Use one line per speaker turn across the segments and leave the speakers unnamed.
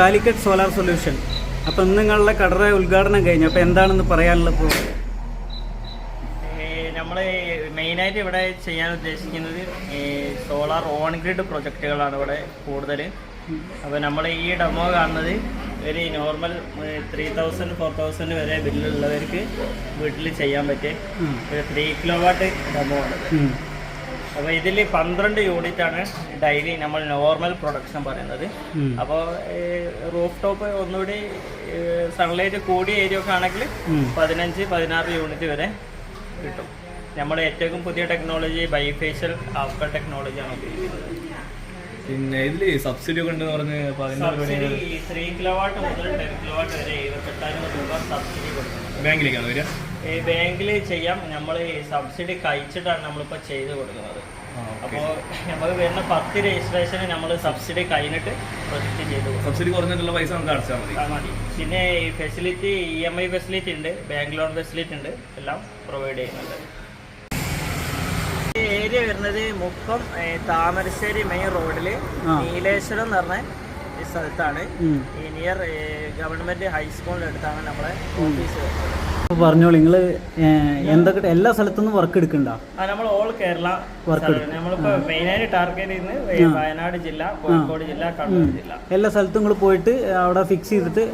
Calicut solar solution. അപ്പം ഇന്ന് നിങ്ങളുടെ കടറ ഉദ്ഘാടനം കഴിഞ്ഞു. അപ്പൊ എന്താണെന്ന് പറയാനുള്ളത് നമ്മൾ
നമ്മൾ മെയിനായിട്ട് ഇവിടെ ചെയ്യാൻ ഉദ്ദേശിക്കുന്നത് ഈ സോളാർ ഓൺ ഗ്രിഡ് പ്രൊജക്റ്റുകളാണ് ഇവിടെ കൂടുതൽ അപ്പോൾ നമ്മൾ ഈ ഡെമോ കാണുന്നത് ഒരു normal three thousand four thousand വരെ ബില്ലുള്ളവർക്ക് വീട്ടിൽ ചെയ്യാൻ പറ്റിയ. ഒരു ത്രീ കിലോ വാട്ട് ഡെമോ ആണ്. അപ്പോൾ ഇതിൽ പന്ത്രണ്ട് യൂണിറ്റ് ആണ് ഡെയിലി നമ്മൾ നോർമൽ പ്രൊഡക്ഷൻ പറയുന്നത്. അപ്പോൾ റൂഫ് ടോപ്പ് ഒന്നുകൂടി സൺലൈറ്റ് കൂടിയ ഏരിയ ഒക്കെ ആണെങ്കിൽ. പതിനഞ്ച് പതിനാറ് യൂണിറ്റ് വരെ കിട്ടും നമ്മൾ ഏറ്റവും പുതിയ ടെക്നോളജി ബൈഫേഷ്യൽ ആഫ്റ്റർ ടെക്നോളജിയാണ് ഉപയോഗിക്കുന്നത്
പിന്നെ ഇതിൽ സബ്സിഡി ഒക്കെ ഉണ്ടെന്ന് പറഞ്ഞ് അപ്പൊ അതിന്റെ
സബ്സിഡി ത്രീ കിലോ വാട്ട് മുതൽ ടെൻ കിലോ വാട്ട് വരെ എഴുപത്തെട്ടായിരം രൂപ സബ്സിഡി കൊടുക്കുന്നത്
ബാങ്കിലേക്കാണ് വരിക?
ഈ ബാങ്കിൽ ചെയ്യാം. നമ്മൾ ഈ സബ്സിഡി കഴിച്ചിട്ടാണ് നമ്മളിപ്പോൾ ചെയ്ത് കൊടുക്കുന്നത്. അപ്പോൾ നമുക്ക് വരുന്ന പത്ത് രജിസ്ട്രേഷന് നമ്മൾ സബ്സിഡി കഴിഞ്ഞിട്ട് പ്രൊജക്റ്റ് ചെയ്ത്
സബ്സിഡി കുറഞ്ഞിട്ടുള്ള പൈസ നമുക്ക് അടച്ചാൽ മതി.
മതി. പിന്നെ ഈ facility E M I facility ഉണ്ട്. ബാങ്ക് ലോൺ ഫെസിലിറ്റി ഉണ്ട്. എല്ലാം പ്രൊവൈഡ് ചെയ്യുന്നുണ്ട്. ഏരിയ വരുന്നത് മുക്കം താമരശ്ശേരി മെയിൻ റോഡിൽ. നീലേശ്വരം എന്ന് പറഞ്ഞ സ്ഥലത്താണ്. നിയർ ഗവൺമെന്റ് ഹൈസ്കൂളിന്റെ അടുത്താണ് നമ്മളെ ഓഫീസ്
പറഞ്ഞോളൂ നിങ്ങൾ എന്തൊക്കെ എല്ലാ സ്ഥലത്തുനിന്നും വർക്ക് എടുക്കണ്ട?
നമ്മൾ ഓൾ കേരള
വർക്ക്
നമ്മളിപ്പോ നമ്മളിപ്പോ മെയിനായിട്ട് ടാർഗറ്റ് ചെയ്യുന്നത് വയനാട് ജില്ല കോഴിക്കോട് ജില്ല കണ്ണൂർ ജില്ല.
എല്ലാ സ്ഥലത്തും നിങ്ങൾ പോയിട്ട് അവിടെ ഫിക്സ് ചെയ്തിട്ട്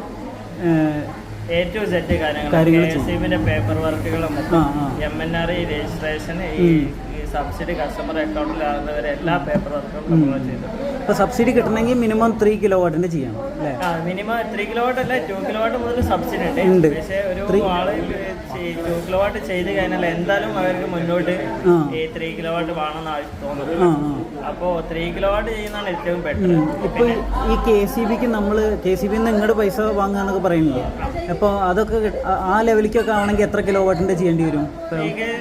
എ ടു സെറ്റ് കാര്യങ്ങൾ പേപ്പർ വർക്കുകളും എം എൻ ആർ രജിസ്ട്രേഷൻ ഈ സബ്സിഡി കസ്റ്റമർ അക്കൗണ്ടിൽ ആകുന്നവരെ എല്ലാ പേപ്പർ വർക്കും നമ്മൾ ചെയ്തിട്ടുണ്ട്.
ഇപ്പോൾ സബ്സിഡി കിട്ടണമെങ്കിൽ മിനിമം ത്രീ കിലോ വാട്ടിന്റെ ചെയ്യണം അല്ലേ?
മിനിമം ത്രീ കിലോ വാട്ട് അല്ല ടു കിലോ വാട്ട് മുതൽ സബ്സിഡി
ഉണ്ട്.
ഉണ്ട്. പക്ഷേ ഒരു ആൾ ടു കിലോ വാട്ട് ചെയ്ത് കഴിഞ്ഞാൽ എന്തായാലും അവർക്ക് മുന്നോട്ട്. ഈ ത്രീ കിലോ വാട്ട് വേണമെന്ന്
തോന്നുന്നത്
അപ്പോൾ ത്രീ കിലോ വാട്ട് ചെയ്യുന്നതാണ് ഏറ്റവും ബെറ്റർ
ഇപ്പോൾ ഈ കെ സി ബിക്ക് നമ്മൾ കെ സി ബിന്ന് ഇങ്ങോട്ട് പൈസ വാങ്ങുക എന്നൊക്കെ പറയുന്നില്ലേ? അപ്പോൾ അതൊക്കെ ആ- ലെവലിലേക്കൊക്കെ ആണെങ്കിൽ എത്ര കിലോ വാട്ടിന്റെ ചെയ്യേണ്ടി വരും?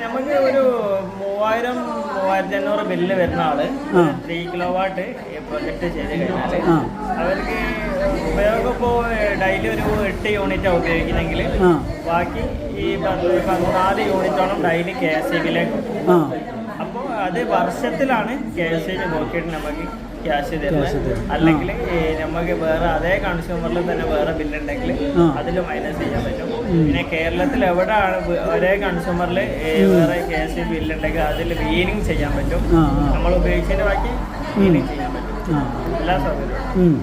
നമുക്ക് ഒരു മൂവായിരം മൂവായിരത്തി അഞ്ഞൂറ് ബില്ല് വരുന്ന ആൾ ത്രീ കിലോ വാട്ട് പ്രൊജക്ട് ചെയ്ത് കഴിഞ്ഞാൽ അവർക്ക് ഉപയോഗം ഇപ്പോൾ ഡെയിലി ഒരു എട്ട് യൂണിറ്റാണ് ഉപയോഗിക്കുന്നെങ്കിൽ ബാക്കി ഈ പതിനാല് യൂണിറ്റോളം ഡൈലി കെ എസ് ഇ ബിയിലേക്ക്
ആ.
അപ്പോൾ അത് വർഷത്തിലാണ് കെ എസ് ബി നോക്കിയിട്ട് നമുക്ക് ക്യാഷ് തരുന്നത്. അല്ലെങ്കിൽ നമുക്ക് വേറെ അതേ കൺസ്യൂമറിൽ തന്നെ വേറെ ബില്ലുണ്ടെങ്കിൽ. അതിൽ മൈനസ് ചെയ്യാൻ പറ്റും. പിന്നെ കേരളത്തിൽ എവിടെയാണ് ഒരേ കൺസ്യൂമറിൽ വേറെ കെ എസ് ഇ ബില്ലുണ്ടെങ്കിൽ അതിൽ വീനിങ് ചെയ്യാൻ പറ്റും. നമ്മൾ ഉപയോഗിച്ചതിന് ബാക്കി വീനിങ് ചെയ്യാൻ പറ്റും. എല്ലാ സൗകര്യവും.